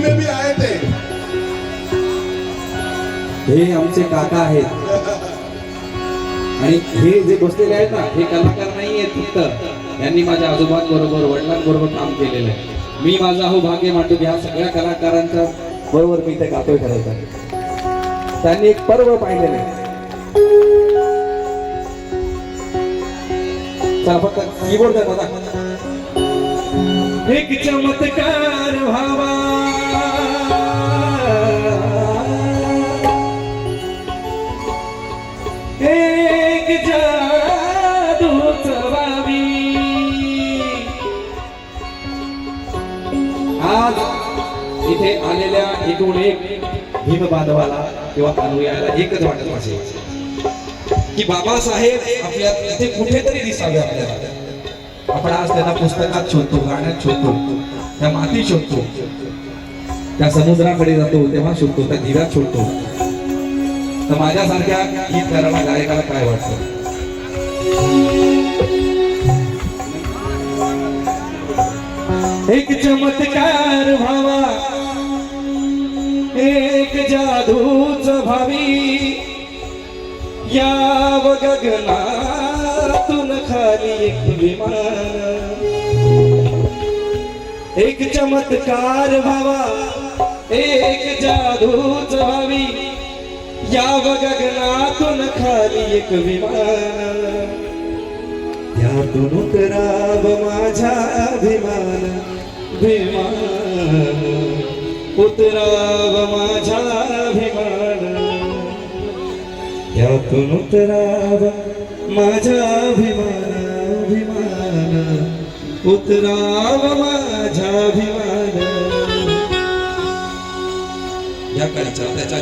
में भी आए थे। हे आमचे काका आहेत. आणि हे जे बसलेले आहेत ना हे कलाकार नाही आहेत फक्त. यांनी माझ्या आजोबांबरोबर वडिलांबरोबर काम केलेलं आहे. मी माझा हो भाग्य मांडतो ह्या सगळ्या कलाकारांच्या बरोबर मी ते गातोय ठरवत आहे. त्यांनी एक पर्व पाहिलेलं आहे. चला फक्त कीबोर्ड एक चमत्कार व्हावा. एक जादू चवावी आज इथे आलेल्या एकूण एक भीम बांधवाला किंवा अनुयायाला एकच वाटत असेल की बाबासाहेब आपल्या इथे कुठेतरी दिसावे आपल्याला. आपण आज त्यांना पुस्तकात शोधतो गाण्यात शोधतो त्या मातीत शोधतो. त्या समुद्राकडे जातो तेव्हा शोधतो त्या दिव्यात शोधतो. तर माझ्यासारख्या गीत करायला गायकाला काय वाटतं? एक चमत्कार व्हावा. याव गगनातून खाली एक विमान। एक चमत्कार भावा, एक जादूच व्हावी याव गगनातून खाली एक विमान। यातून उतराव माझा अभिमान, विमान। उतराव माझा अभिमान। यातून उतरावा माझा अभिमान अभिमान. उतराव माझा अभिमान. या काळीचा त्याच्या